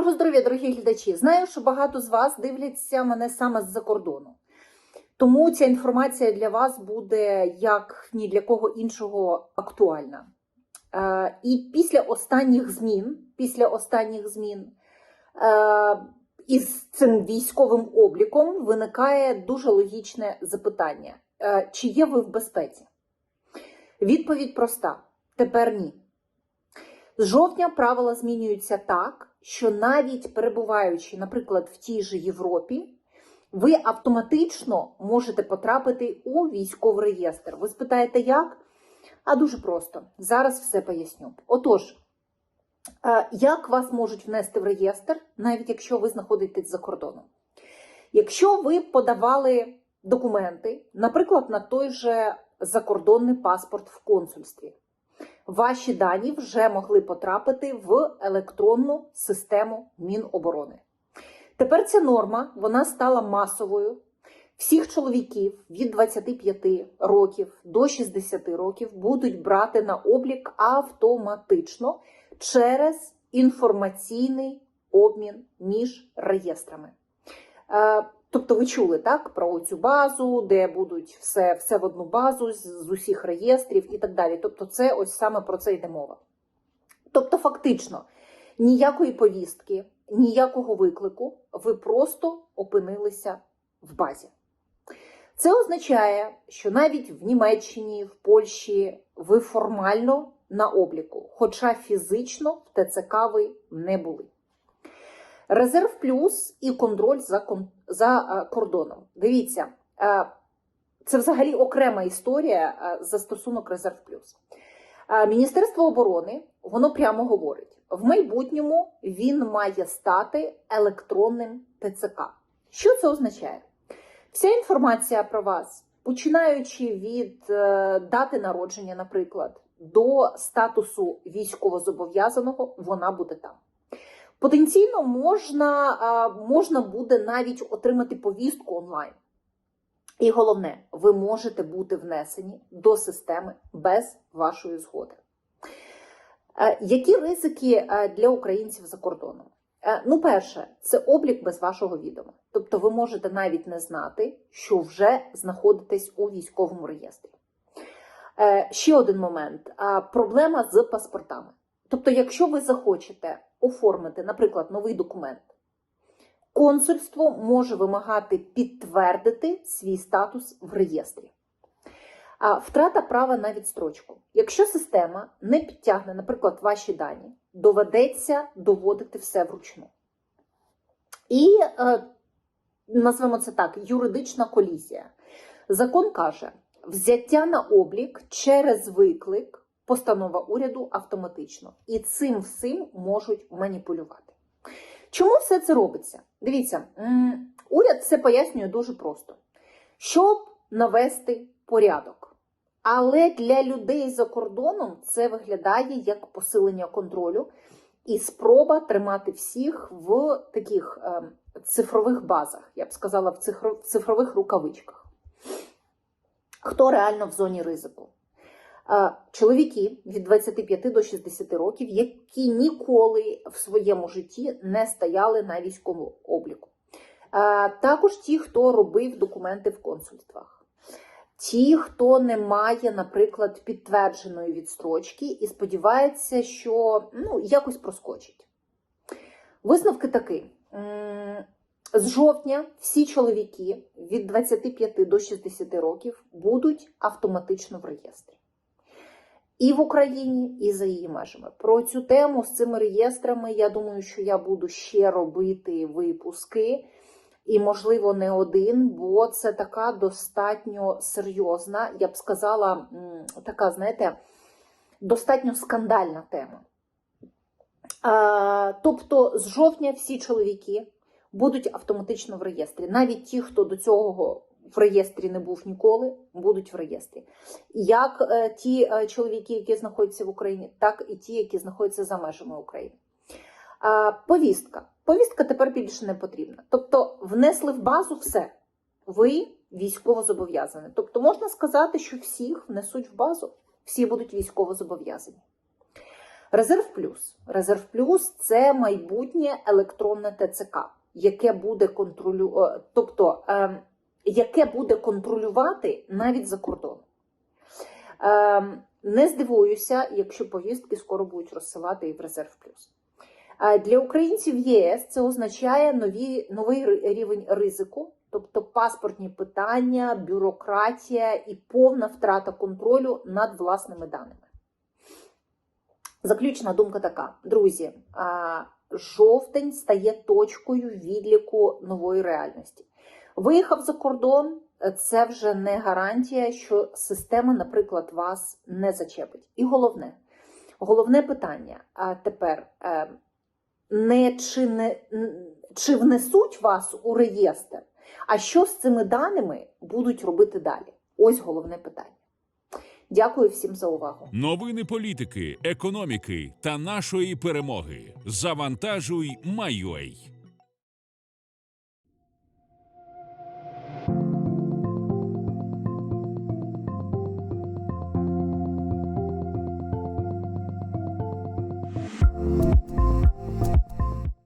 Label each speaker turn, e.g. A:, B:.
A: Доброго здоров'я, дорогі глядачі. Знаю, що багато з вас дивляться мене саме з-за кордону. Тому ця інформація для вас буде як ні для кого іншого актуальна. Е, і після останніх змін, після останніх змін е, із цим військовим обліком виникає дуже логічне запитання: Е, чи є ви в безпеці? Відповідь проста: тепер ні. З жовтня правила змінюються так, що навіть перебуваючи, наприклад, в тій же Європі, ви автоматично можете потрапити у військовий реєстр. Ви спитаєте, як? А дуже просто. Зараз все поясню. Отож, е, як вас можуть внести в реєстр, навіть якщо ви знаходитесь за кордоном? Якщо ви подавали документи, наприклад, на той же закордонний паспорт в консульстві, ваші дані вже могли потрапити в електронну систему Міноборони. Тепер ця норма вона стала масовою. Всіх чоловіків від 25 років до 60 років будуть брати на облік автоматично через інформаційний обмін між реєстрами. Тобто ви чули так про цю базу, де будуть все все в одну базу з усіх реєстрів і так далі. Тобто, це ось саме про це йде мова. Тобто, фактично, ніякої повістки, ніякого виклику, ви просто опинилися в базі. Це означає, що навіть в Німеччині, в Польщі ви формально на обліку, хоча фізично в ТЦК ви не були. Резерв плюс і контроль за, за е, кордоном. Дивіться, е, це взагалі окрема історія е, застосунок Резерв плюс. Міністерство оборони воно прямо говорить: в майбутньому він має стати електронним ТЦК. Що це означає? Вся інформація про вас, починаючи від дати народження, наприклад, до статусу військовозобов'язаного, вона буде там. Потенційно можна, можна буде навіть отримати повістку онлайн. І головне, ви можете бути внесені до системи без вашої згоди. Е, Які ризики е, для українців за кордоном? Е, Ну, перше, це облік без вашого відома. Тобто ви можете навіть не знати, що вже знаходитесь у військовому реєстрі. Е, Ще один момент: проблема з паспортами. Тобто, якщо ви захочете оформити, наприклад, новий документ, консульство може вимагати підтвердити свій статус в реєстрі. А втрата права на відстрочку. Якщо система не підтягне, наприклад, ваші дані, доведеться доводити все вручну. І е, назвемо це так: юридична колізія. Закон каже, взяття на облік через виклик постанова уряду автоматично. І цим всім можуть маніпулювати. Чому все це робиться? Дивіться, уряд це пояснює дуже просто, щоб навести порядок. Але для людей за кордоном це виглядає як посилення контролю і спроба тримати всіх в таких е, цифрових базах, я б сказала, в цифрових рукавичках. Хто реально в зоні ризику? Е, Чоловіки від 25 до 60 років, які ніколи в своєму житті не стояли на військовому обліку. Е, Також ті, хто робив документи в консульствах. Ті, хто не має, наприклад, підтвердженої відстрочки і сподівається, що ну, якось проскочить. Висновки такі. З жовтня всі чоловіки від 25 до 60 років будуть автоматично в реєстрі. І в Україні, і за її межами. Про цю тему з цими реєстрами, я думаю, що я буду ще робити випуски, і, можливо, не один, бо це така достатньо серйозна, я б сказала, така, знаєте, достатньо скандальна тема. А, тобто, з жовтня всі чоловіки будуть автоматично в реєстрі. Навіть ті, хто до цього в реєстрі не був ніколи, будуть в реєстрі. Як е, ті е, чоловіки, які знаходяться в Україні, так і ті, які знаходяться за межами України. Повістка. Повістка тепер більше не потрібна. Тобто, внесли в базу все. Ви військово зобов'язані. Тобто, можна сказати, що всіх внесуть в базу, всі будуть військово зобов'язані. Резерв плюс. Резерв плюс це майбутнє електронне ТЦК, яке буде контролю... е, тобто, е, яке буде контролювати навіть за кордоном. Е, не здивуюся, якщо повістки скоро будуть розсилати і в резерв плюс. Е, Для українців ЄС це означає нові, новий рівень ризику, тобто паспортні питання, бюрократія і повна втрата контролю над власними даними. Заключна думка така: друзі, жовтень стає точкою відліку нової реальності. Виїхав за кордон, це вже не гарантія, що система, наприклад, вас не зачепить. І головне, головне питання а тепер е, не чи, не чи внесуть вас у реєстр, а що з цими даними будуть робити далі? Ось головне питання. Дякую всім за увагу.
B: Новини політики, економіки та нашої перемоги. Завантажуй, Майой.